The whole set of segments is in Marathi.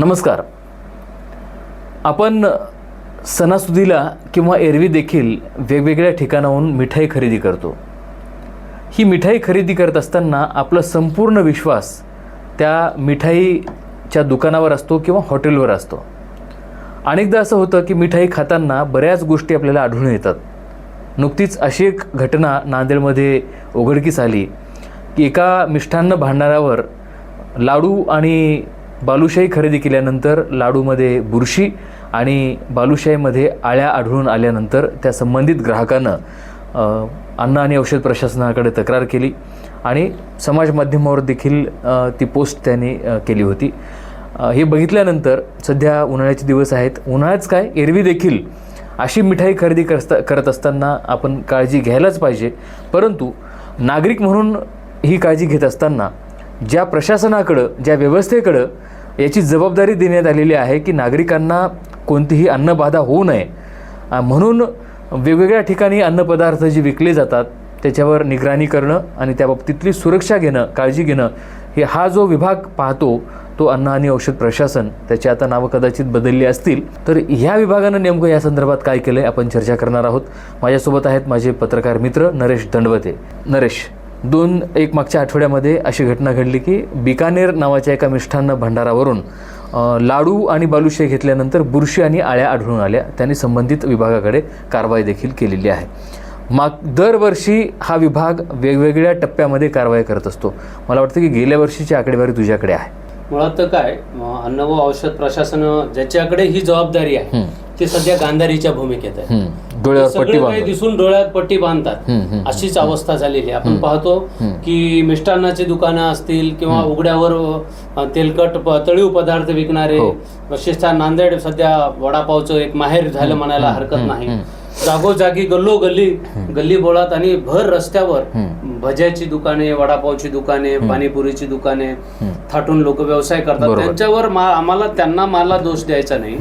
नमस्कार. आपण सणासुदीला किंवा एरवी देखील वेगवेगळ्या ठिकाणाहून मिठाई खरेदी करतो. ही मिठाई खरेदी करत असताना आपला संपूर्ण विश्वास त्या मिठाईच्या दुकानावर असतो किंवा हॉटेलवर असतो. अनेकदा असं होतं की मिठाई खाताना बऱ्याच गोष्टी आपल्याला आढळून येतात. नुकतीच अशी एक घटना नांदेडमध्ये उघडकीस आली की एका मिष्ठान्न भांडारावर लाडू आणि बालुशाही खरेदी केल्यानंतर लाडूमध्ये बुरशी आणि बालुशाहीमध्ये आळ्या आढळून आल्यानंतर त्या संबंधित ग्राहकानं अन्न आणि औषध प्रशासनाकडे तक्रार केली आणि समाज माध्यमावर देखील ती पोस्ट त्यांनी केली होती. हे बघितल्यानंतर सध्या उन्हाळ्याचे दिवस आहेत. उन्हाळ्याच काय? एरवी देखील अशी मिठाई खरेदी करता करत असताना आपण काळजी घ्यायलाच पाहिजे. परंतु नागरिक म्हणून ही काळजी घेत असताना ज्या प्रशासनाकडं ज्या व्यवस्थेकडं याची जबाबदारी देण्यात आलेली आहे की नागरिकांना कोणतीही अन्नबाधा होऊ नये. म्हणून वेगवेगळ्या ठिकाणी अन्नपदार्थ जे विकले जातात त्याच्यावर निगराणी करणं आणि त्या बाबतीतली सुरक्षा घेणं काळजी घेणं हे हा जो विभाग पाहतो तो अन्न आणि औषध प्रशासन त्याची आता नावं कदाचित बदलली असतील. तर ह्या विभागानं नेमकं या संदर्भात काय केलं आहे आपण चर्चा करणार आहोत. माझ्यासोबत आहेत माझे पत्रकार मित्र नरेश दंडवते. नरेश दोन एक मागच्या आठवड्यामध्ये अशी घटना घडली की बिकानेर नावाच्या एका मिष्ठान्न भंडारावरून लाडू आणि बालुशाही घेतल्यानंतर बुरशी आणि आळ्या आढळून आल्या. त्यांनी संबंधित विभागाकडे कारवाई देखील केलेली आहे. माग दरवर्षी हा विभाग वेगवेगळ्या टप्प्यामध्ये कारवाई करत असतो. मला वाटतं की गेल्या वर्षीची आकडेवारी तुझ्याकडे आहे. मुळात काय अन्न व औषध प्रशासन ज्याच्याकडे ही जबाबदारी आहे. ते सध्या गांधारीच्या भूमिकेत आहे. डोळ्यावर पट्टी सगळे काही बांधून. दिसून डोळ्यात पट्टी बांधतात. हम्म, हम्म, अशीच अवस्था झालेली आहे. आपण पाहतो की मिष्टान्नाची दुकानं असतील किंवा उघड्यावर अं, तेलकट प- तळीव पदार्थ विकणारे हो. विशेषतः नांदेड सध्या वडापावचं एक माहेर झालं म्हणायला हरकत नाही. जागोजागी गल्लो गल्ली गल्ली बोळात आणि भर रस्त्यावर भज्याची दुकाने वडापावची दुकाने पाणीपुरीची दुकाने थाटून लोक व्यवसाय करतात. त्यांच्यावर आम्हाला त्यांना मला दोष द्यायचा नाही.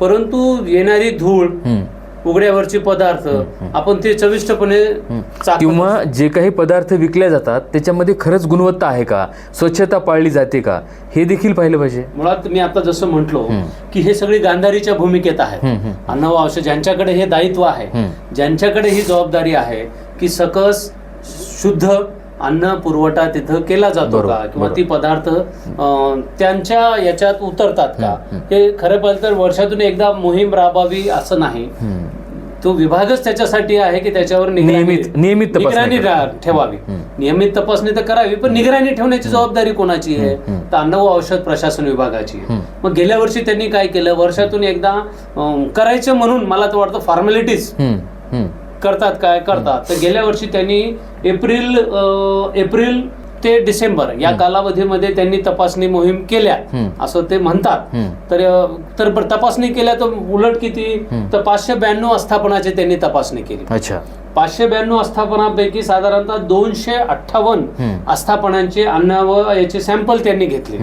परंतु येणारी धूळ. उघड्यावरचे पदार्थ आपण ते चविष्टपणे किंवा जे काही पदार्थ विकले जातात त्याच्यामध्ये खरंच गुणवत्ता आहे का? स्वच्छता पाळली जाते का? हे देखील पाहिलं पाहिजे. मुळात मी आता जसं म्हटलो की हे सगळी गांधारीच्या भूमिकेत हम्म. अन्न व औषध ज्यांच्याकडे हे दायित्व आहे. ज्यांच्याकडे ही जबाबदारी आहे की सकस शुद्ध अन्न पुरवठा तिथं केला जातो का? किंवा. ती पदार्थ त्यांच्या याच्यात उतरतात का? हे खरं पाहिलं तर वर्षातून एकदा मोहीम राबावी असं नाही. तो विभागच त्याच्यासाठी आहे की त्याच्यावर नियमित- नियमित निगराणी ठेवावी. नियमित तपासणी तर करावी पण निगराणी ठेवण्याची जबाबदारी कोणाची आहे? तर अन्न व औषध प्रशासन विभागाची आहे. मग गेल्या वर्षी त्यांनी काय केलं? वर्षातून एकदा करायचं म्हणून मला तर वाटतं फॉर्मॅलिटीज. करतात काय करतात? तर गेल्या वर्षी त्यांनी एप्रिल एप्रिल ते डिसेंबर या कालावधीमध्ये त्यांनी तपासणी मोहीम केल्या. असं ते म्हणतात. तर तर तपासणी केल्या तर उलट किती? तर पाचशे ब्याण्णव आस्थापनाची त्यांनी तपासणी केली. अच्छा. पाचशे ब्याण्णव आस्थापनापैकी साधारणतः दोनशे अठ्ठावन्न आस्थापनांचे अन्न व याचे सॅम्पल त्यांनी घेतले.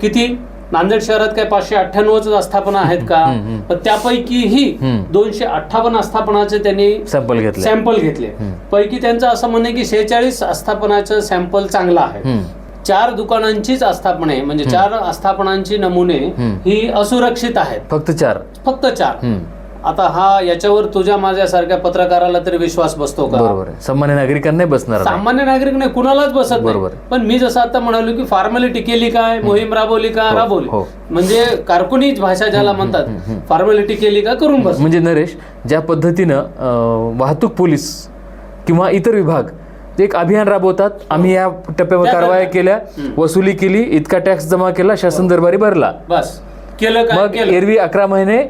किती? नांदेड शहरात काय पाचशे अठ्ठ्याण्णवच आस्थापना आहेत का? पण त्यापैकीही दोनशे अठ्ठावन्न आस्थापनाचे त्यांनी सॅम्पल घेतले. सॅम्पल घेतले. पैकी त्यांचं असं म्हणणं की शेहेचाळीस आस्थापनाचं सॅम्पल चांगलं आहे. चार दुकानांचीच आस्थापने म्हणजे चार आस्थापनांची नमुने ही असुरक्षित आहेत. फक्त चार. फक्त चार. आता हा याच्यावर तुझ्या माझ्यासारख्या पत्रकाराला तरी विश्वास बसतो का? बरोबर आहे. सामान्य नागरिकांना बसणार नाही. सामान्य नागरिक नाही कुणालाच बसत बरोबर. नाही पण मी जसं आता म्हणालो की फॉर्मॅलिटी केली काय? मोहीम राबवली का? राबवली. हो. म्हणजे कारकुनी भाषा ज्याला म्हणतात फॉर्मॅलिटी केली का? करून बस. म्हणजे नरेश ज्या पद्धतीनं अं, वाहतूक पोलीस किंवा इतर विभाग ते एक अभियान राबवतात. आम्ही या टप्प्यावर त्या कारवाया. केल्या वसुली केली इतका टॅक्स जमा केला शासन दरबारी भरला. बस. केलं काय? मग केलं. एरवी अकरा महिने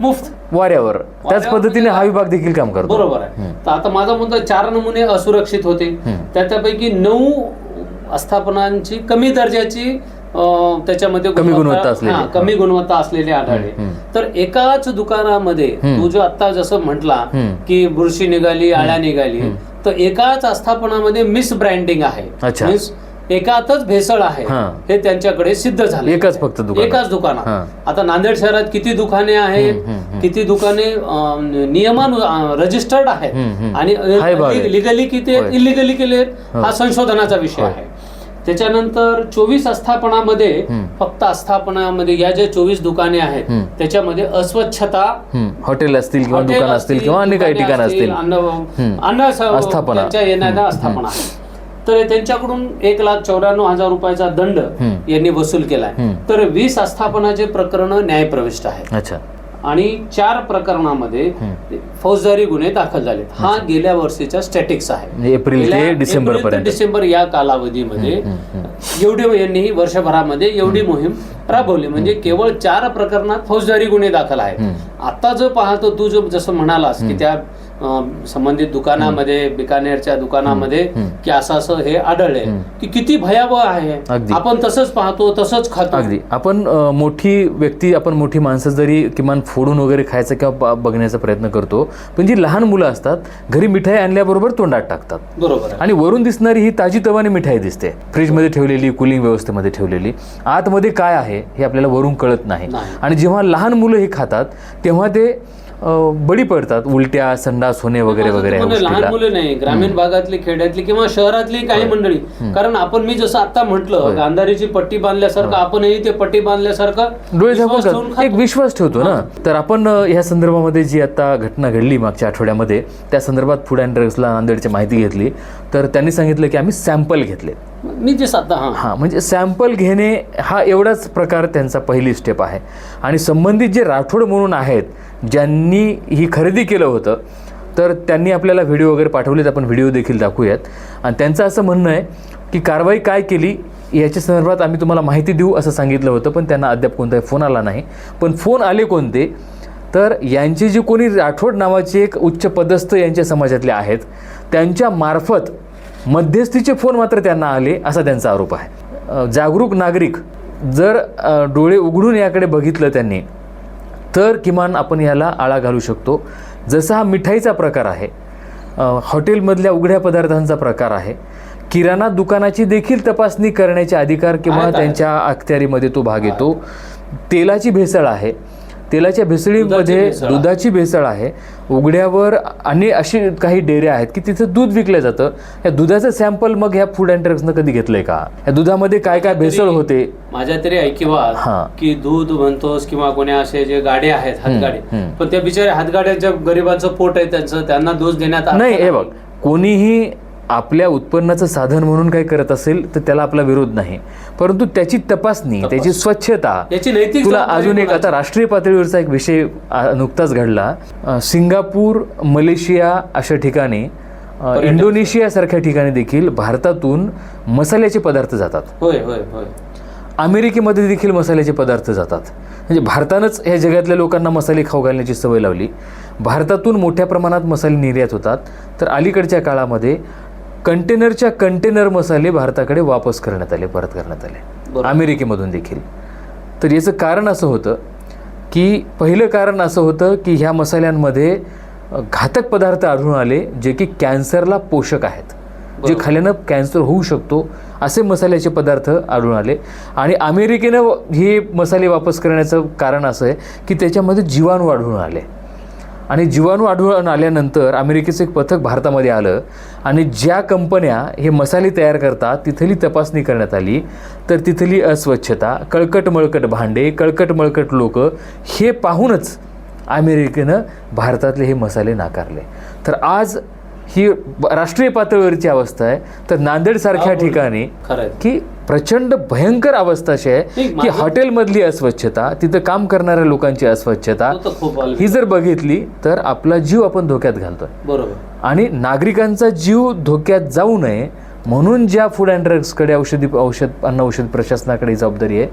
मुफ्त. वाऱ्यावर. त्याच पद्धतीने हा विभाग देखील काम करतो. बरोबर आहे. तर आता माझा मुद्दा चार नमुने असुरक्षित होते. त्या त्यापैकी नऊ आस्थापनांची कमी दर्जाची त्याच्यामध्ये कमी गुणवत्ता असलेली. कमी गुणवत्ता असलेली आढळले. तर एकाच दुकानामध्ये तू जो आता जसं म्हटला की बुरशी निघाली आळ्या निघाली तर एकाच आस्थापनामध्ये मिस ब्रँडिंग आहे एकातच भेसळ आहे. हा. हे त्यांच्याकडे सिद्ध झाले एकच फक्त दुकान एकाच दुकानात. आता नांदेड शहरात किती दुकाने आहेत? किती दुकाने अं, नियमान रजिस्टर्ड आहेत? आणि हाय भाग आहे. लिगली किती इलिगली केले आहेत? हा. संशोधनाचा विषय आहे. त्याच्यानंतर चोवीस आस्थापनामध्ये हम्म. फक्त आस्थापनामध्ये या ज्या चोवीस दुकाने आहेत हम्म. त्याच्यामध्ये अस्वच्छता हम्म. हॉटेल असतील किंवा हॉटेल दुकान असतील किंवा अन्य काही दुकाने ठिकाण असतील अन्न हम्म. अन्न स- आस्थापना. त्यांच्या येणाऱ्या आस्थापना तर त्यांच्याकडून एक लाख चौऱ्याण्णव हजार रुपयाचा दंड. यांनी वसूल केलाय. तर वीस आस्थापनाचे प्रकरण न्यायप्रविष्ट आहे अच्छा. आणि चार प्रकरणामध्ये फौजदारी गुन्हे दाखल झालेत. हा गेल्या वर्षीचा स्टॅटिक्स आहे. म्हणजे एप्रिल ते डिसेंबर पर्यंत. डिसेंबर या कालावधीमध्ये एवढी यांनी वर्षभरामध्ये एवढी मोहीम राबवली. म्हणजे केवळ चार प्रकरणात फौजदारी गुन्हे दाखल आहे आता जो पाहतो तू जो जसं म्हणालास की त्या संबंधित दुकानामध्ये बिकानेरच्या दुकानामध्ये की असं असं हे आढळले की किती भयावह आहे. आपण तसंच पाहतो तसंच खातो. अगदी. आपण मोठी व्यक्ती आपण मोठी माणसं जरी किमान फोडून वगैरे खायचा किंवा बघण्याचा प्रयत्न करतो पण जी लहान मुलं असतात घरी मिठाई आणल्याबरोबर तोंडात टाकतात. बरोबर आणि वरून दिसणारी ही ताजी तवाने मिठाई दिसते. फ्रीजमध्ये ठेवलेली कुलिंग व्यवस्थेमध्ये ठेवलेली. आतमध्ये काय आहे हे आपल्याला वरून कळत नाही. आणि जेव्हा लहान मुलं हे खातात तेव्हा ते बळी पडतात उलट्या संडास होणे वगैरे वगैरे म्हणणं लहान मुले नाही ग्रामीण भागातली खेड्यातली किंवा शहरातली काही मंडळी. कारण आपण मी जसं आता म्हटलं गांधारीची पट्टी बांधल्यासारखं आपणही ते पट्टी बांधल्यासारखं डोळे झाकून एक विश्वास ठेवतो ना. तर आपण ह्या संदर्भामध्ये जी आता घटना घडली मागच्या आठवड्यामध्ये त्या संदर्भात फूड अँड ड्रग्सला नांदेडची माहिती घेतली. तर त्यांनी सांगितलं की आम्ही सॅम्पल घेतले. मी जे साधा हां. हां म्हणजे सॅम्पल घेणे हा एवढाच प्रकार त्यांचा पहिली स्टेप आहे. आणि संबंधित जे राठोड म्हणून आहेत ज्यांनी ही खरेदी केलं होतं तर त्यांनी आपल्याला व्हिडिओ वगैरे पाठवलेत आपण व्हिडिओ देखील दाखवूयात. आणि त्यांचं असं म्हणणं आहे की कारवाई काय केली याच्या संदर्भात आम्ही तुम्हाला माहिती देऊ असं सांगितलं होतं पण त्यांना अद्याप कोणताही फोन आला नाही. पण फोन आले कोणते तर यांचे जे कोणी राठोड नावाचे एक उच्च पदस्थ यांच्या समाजातले आहेत त्यांच्या मार्फत मध्यस्थीचे फोन मात्र त्यांना आले असा त्यांचा आरोप आहे. जागरूक नागरिक जर डोळे उघडून याकडे बघितलं त्यांनी तर किमान आपण याला आळा घालू शकतो. जसा हा मिठाईचा प्रकार आहे हॉटेलमधल्या उघड्या पदार्थांचा प्रकार आहे किराणा दुकानाची देखील तपासणी करण्याचे अधिकार किंवा. त्यांच्या अखत्यारीमध्ये तो भाग येतो. तेलाची भेसळ आहे तेलाच्या भेसळीमध्ये. दुधाची भेसळ आहे उघड्यावर आणि अशी काही डेऱ्या आहेत की तिथं दूध विकलं जातं या दुधाचं सॅम्पल मग ह्या फूड अँड ड्रग्सनं कधी घेतलंय का या दुधामध्ये काय काय भेसळ होते माझ्या तरी ऐकिवात हा. की दूध म्हणतोस किंवा कोण्या असे जे गाड्या आहेत हातगाडी. पण त्या बिचाऱ्या हातगाड्यांच्या गरिबांचं पोट आहे त्यांचं त्यांना दोष देण्यात नाही हे बघ कोणीही आपल्या उत्पन्नाचं साधन म्हणून काही करत असेल तर त्याला आपला विरोध नाही. परंतु त्याची तपासणी त्याची स्वच्छता तुला अजून एक? आता राष्ट्रीय पातळीवरचा एक विषय नुकताच घडला. सिंगापूर मलेशिया अशा ठिकाणी इंडोनेशियासारख्या ठिकाणी देखील भारतातून मसाल्याचे पदार्थ जातात. होय होय होय. अमेरिकेमध्ये देखील मसाल्याचे पदार्थ जातात. म्हणजे भारतानंच ह्या जगातल्या लोकांना मसाले खाऊ घालण्याची सवय लावली. भारतातून मोठ्या प्रमाणात मसाले निर्यात होतात. तर अलीकडच्या काळामध्ये कंटेनरच्या कंटेनर मसाले भारताकडे वापस करण्यात आले परत करण्यात आले. अमेरिकेमधून देखील. तर याचं कारण असं होतं की पहिलं कारण असं होतं की ह्या मसाल्यांमध्ये घातक पदार्थ आढळून आले जे की कॅन्सरला पोषक आहेत. जे. खाल्यानं कॅन्सर होऊ शकतो असे मसाल्याचे पदार्थ आढळून आले. आणि अमेरिकेनं हे मसाले वापस करण्याचं कारण असं आहे की त्याच्यामध्ये जीवाणू आढळून आले. आणि जीवाणू आढळून आल्यानंतर अमेरिकेचं एक पथक भारतामध्ये आलं आणि ज्या कंपन्या हे मसाले तयार करतात तिथली तपासणी करण्यात आली. तर तिथली अस्वच्छता कळकट मळकट भांडे कळकट मळकट लोक हे पाहूनच अमेरिकेनं भारतातले हे मसाले नाकारले. तर आज ही राष्ट्रीय पातळीवरची अवस्था आहे. तर नांदेडसारख्या. ठिकाणी की प्रचंड भयंकर अवस्था अशी आहे की हॉटेलमधली अस्वच्छता तिथं काम करणाऱ्या लोकांची अस्वच्छता. ही जर बघितली तर आपला जीव आपण धोक्यात घालतोय बरोबर आणि नागरिकांचा जीव धोक्यात जाऊ नये म्हणून ज्या फूड अँड ड्रग्सकडे औषधी औषध अन्न औषध प्रशासनाकडे जबाबदारी आहे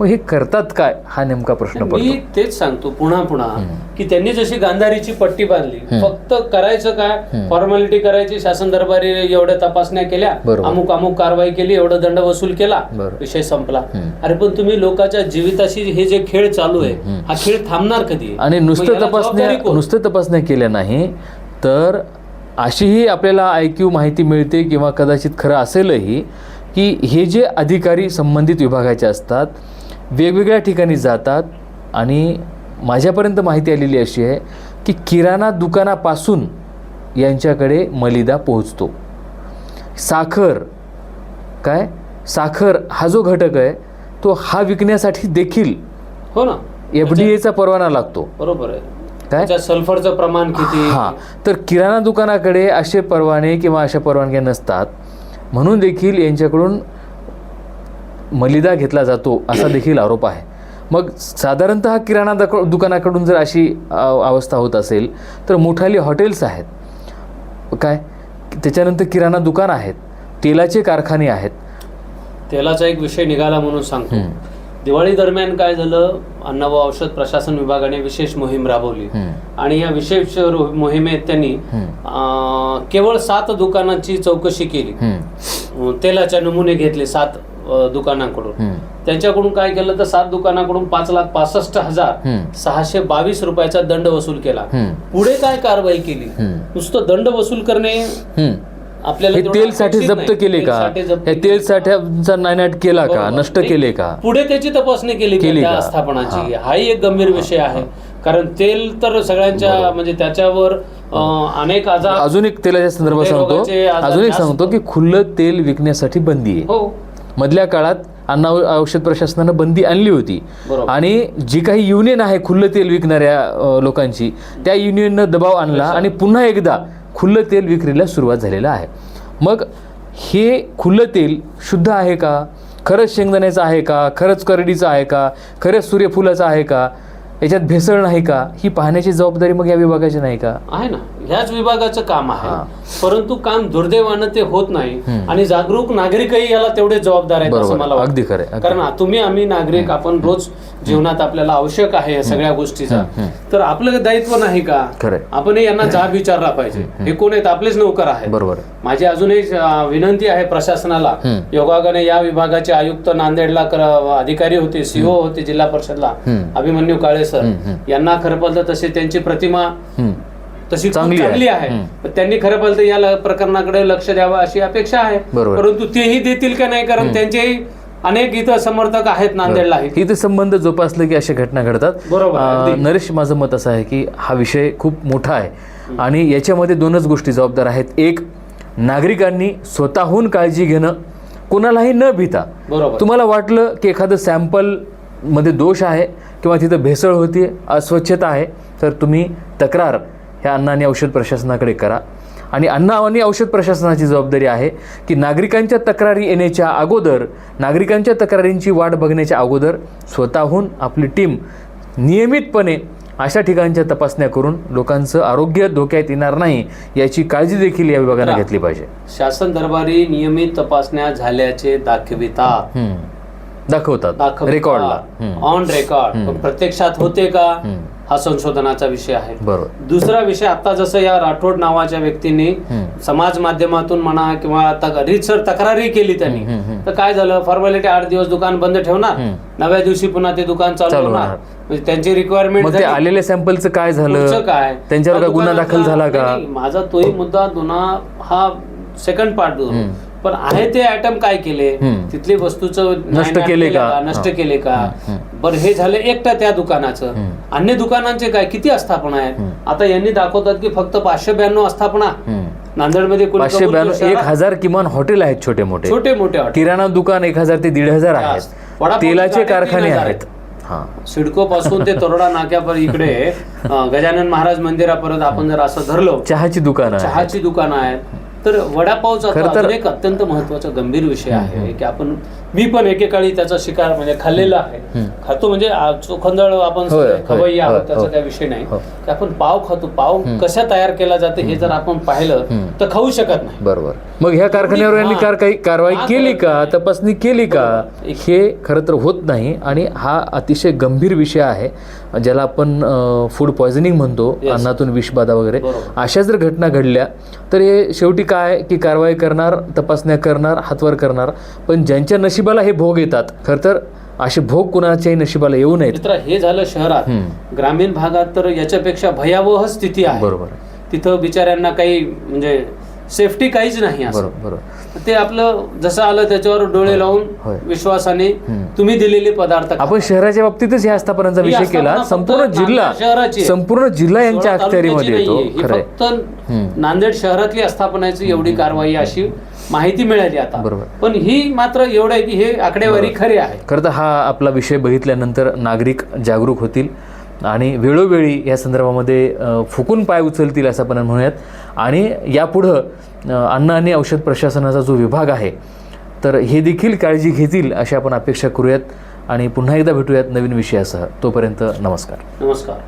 मग हे करतात काय? हा नेमका प्रश्न मी तेच सांगतो पुन्हा पुन्हा की त्यांनी जशी गांधारीची पट्टी बांधली फक्त करायचं काय? फॉर्मॅलिटी करायची शासन दरबारी एवढ्या तपासण्या केल्या. अमुक अमुक कारवाई केली एवढं दंड वसूल केला. विषय संपला. अरे पण तुम्ही लोकांच्या जीविताशी हे जे खेळ चालू आहे हा खेळ थांबणार कधी? आणि नुसतं तपासण्या? नुसतं तपासण्या केल्या नाही तर अशीही आपल्याला आय क्यू माहिती मिळते किंवा कदाचित खरं असेलही की हे जे अधिकारी संबंधित विभागाचे असतात वेगवेगळ्या ठिकाणी जातात आणि माझ्यापर्यंत माहिती आलेली अशी आहे की किराणा दुकानापासून यांच्याकडे मलिदा पोहोचतो. साखर काय? साखर हा जो घटक आहे तो हा विकण्यासाठी देखील हो ना. एफ डी एचा परवाना लागतो. बरोबर आहे. काय? सल्फरचं प्रमाण किती? हां. तर किराणा दुकानाकडे असे परवाने किंवा अशा परवानग्या नसतात. म्हणून देखील यांच्याकडून मलिदा घेतला जातो असा देखील आरोप आहे. मग साधारणतः किराणा दक- दुकानाकडून जर अशी अवस्था होत असेल तर मोठाली हॉटेल्स आहेत. काय? त्याच्यानंतर किराणा दुकान आहेत. तेलाचे कारखाने आहेत. तेलाचा एक विषय निघाला म्हणून सांगतो. दिवाळी दरम्यान काय झालं? अन्न व औषध प्रशासन विभागाने विशेष मोहीम राबवली. आणि या विशेष मोहिमेत त्यांनी केवळ सात दुकानांची चौकशी केली. हम्म. अं, तेलाचे नमुने घेतले सात दुकानांकडून. त्यांच्याकडून काय केलं तर सात दुकानाकडून पाच लाख पासष्ट हजार. सहाशे बावीस रुपयाचा दंड वसूल केला. पुढे काय कारवाई केली. नुसतं दंड वसूल करणे. आपल्याला तेल साठे जप्त. केले का. तेल साठ्याचा नायनाट केला का. नष्ट केले का पुढे त्याची तपासणी केली का केली? आस्थापनाची हा. हाही एक गंभीर विषय आहे कारण तेल तर सगळ्यांच्या म्हणजे त्याच्यावर अनेक आजार अजून एक तेलाच्या संदर्भात सांगतो अजून एक. सांगतो की खुल्लं तेल विकण्यासाठी बंदी आहे हो मधल्या काळात अन्न औषध प्रशासनानं बंदी आणली होती. आणि जी काही युनियन आहे खुल्लं तेल विकणाऱ्या लोकांची त्या युनियननं दबाव आणला आणि पुन्हा एकदा खुल्लं तेल विक्रीला सुरुवात झालेला आहे. मग हे खुल्लं तेल शुद्ध आहे का? खरंच शेंगदाण्याचं आहे का? खरंच करडीचं आहे का? खरंच सूर्यफुलाचं आहे का? याच्यात भेसळ नाही का ही पाहण्याची जबाबदारी मग या विभागाची नाही का आहे ना ह्याच विभागाचं काम आहे हा. परंतु काम दुर्दैवानं ते होत नाही आणि जागरूक नागरिकही याला तेवढे जबाबदार आहेत असं. मला. अगदी खरं. कारण तुम्ही आम्ही नागरिक आपण रोज जीवनात आपल्याला आवश्यक आहे या सगळ्या गोष्टीचा. तर आपलं दायित्व नाही का? आहे. आपण यांना जाब विचारला पाहिजे. हे कोण आहेत? आपलेच नोकर आहेत. बरोबर आहे. माझी अजून एक अं, विनंती आहे प्रशासनाला. हम्म. योगायोगाने या विभागाचे आयुक्त नांदेडला कर- अधिकारी होते सीओ होते जिल्हा परिषदला. अभिमन्यू काळे सर. यांना खरं तसे त्यांची प्रतिमा. तशी चांगली आहे. आहे. त्यांनी खरं पाहिलं या प्रकरणाकडे लक्ष द्यावं अशी अपेक्षा आहे. परंतु तेही देतील का नाही? कारण त्यांचेही अनेक इथं समर्थक आहेत नांदेडला. इथे संबंध जोपासले की अशा घटना घडतात. बरोबर. नरेश माझं मत असं आहे की हा विषय खूप मोठा आहे. आणि याच्यामध्ये दोनच गोष्टी जबाबदार आहेत. एक नागरिकांनी स्वतःहून काळजी घेणं कोणालाही न भीता. बरोबर. तुम्हाला वाटलं की एखादं सॅम्पलमध्ये दोष आहे किंवा तिथं भेसळ होती अस्वच्छता आहे तर तुम्ही तक्रार ह्या अन्न आणि औषध प्रशासनाकडे करा. आणि अन्न आणि औषध प्रशासनाची जबाबदारी आहे की नागरिकांच्या तक्रारी येण्याच्या अगोदर नागरिकांच्या तक्रारींची वाट बघण्याच्या अगोदर स्वतःहून आपली टीम नियमितपणे अशा ठिकाणच्या तपासण्या करून लोकांचं आरोग्य धोक्यात येणार नाही याची काळजी देखील या विभागाने. घेतली पाहिजे. शासन दरबारी नियमित तपासण्या झाल्याचे दाखवितात. हम्म. दाखवतात. रेकॉर्डला. ऑन रेकॉर्ड प्रत्यक्षात होते का? हा संशोधनाचा विषय आहे. बरोबर. दुसरा विषय आता जसं या राठोड नावाच्या व्यक्तीने. समाज माध्यमातून म्हणा किंवा रीतसर तक्रारही केली त्यांनी. तर काय झालं? फॉर्मॅलिटी आठ दिवस दुकान बंद ठेवणार. नव्या दिवशी पुन्हा ते दुकान चालू होणार. म्हणजे त्यांची रिक्वायरमेंट आलेल्या सॅम्पलचं काय झालं? काय? त्यांच्यावर गुन्हा दाखल झाला का? माझा तोही मुद्दा गुन्हा हा सेकंड पार्ट पण आहे ते आयटम काय केले. तिथली वस्तूचं नष्ट केले का? नष्ट. केले का? बरं हे झालं एकटा त्या दुकानाचं. अन्य दुकानांचे काय? किती आस्थापना आहेत? आता यांनी दाखवतात की फक्त पाचशे ब्याण्णव आस्थापना. नांदेडमध्ये पाचशे ब्याण्णव एक? हजार किमान हॉटेल आहेत छोटे मोठे छोटे मोठे किराणा दुकान एक हजार ते दीड हजार आहेत. तेलाचे कारखाने आहेत. सिडको पासून ते तरोडा नाक्यापर्यंत इकडे गजानन महाराज मंदिरापर्यंत आपण जर असं धरलो चहाची दुकान चहाची दुकानं आहेत. तर वडापावचा तर- एक अत्यंत महत्त्वाचा गंभीर विषय आहे की आपण मी पण एकेकाळी त्याचा शिकार म्हणजे खाल्लेला आहे. खातो म्हणजे चोखंदळ आपण खवय्या आहोत त्याचा होय. काय विषय नाही. हो. की आपण पाव खातो पाव कशा तयार केला जाते हे जर आपण पाहिलं तर खाऊ शकत नाही. बरोबर. मग ह्या कारखान्यावर यांनी कार काही कारवाई हा, केली का? तपासणी केली का. हे खरं तर होत नाही आणि हा अतिशय गंभीर विषय आहे. ज्याला आपण फूड पॉयझनिंग म्हणतो. अन्नातून विषबाधा वगैरे. अशा जर घटना घडल्या तर हे शेवटी काय की कारवाई करणार तपासण्या करणार हातवर करणार पण ज्यांच्या नशिबाला हे भोग येतात खरं तर असे भोग कुणाच्याही नशिबाला येऊ नयेत हे झालं शहरात. ग्रामीण भागात तर याच्यापेक्षा भयावह स्थिती आहे बरोबर. तिथं बिचाऱ्यांना काही म्हणजे सेफ्टी काहीच नाही असं. बरोबर बरोबर. ते आपलं जसं आलं त्याच्यावर डोळे लावून होय. विश्वासाने तुम्ही दिलेले पदार्थ खा. आपण शहराच्या बाबतीतच ह्या आस्थापनांचा ही विषय केला. आस्थापना फक्त संपूर्ण जिल्हा नांदेड शहराची आहे. संपूर्ण जिल्हा यांच्या सोळा अखत्यारीमध्ये तालुक्याची येतो. नाहीये. ही खरंय फक्त नांदेड शहरातली आस्थापनाची एवढी कारवाई अशी माहिती मिळाली आता. बरोबर. पण ही मात्र एवढं आहे की हे आकडेवारी खरी आहे. खरं तर हा आपला विषय बघितल्यानंतर नागरिक जागरूक होतील. आणि वेळोवेळी या संदर्भामध्ये फुकून पाय उचलतील असं आपण म्हणूयात. आणि यापुढं अन्न आणि औषध प्रशासनाचा जो विभाग आहे तर हे देखील काळजी घेतील अशी आपण अपेक्षा करूयात. आणि पुन्हा एकदा भेटूयात नवीन विषयासह. तोपर्यंत नमस्कार. नमस्कार.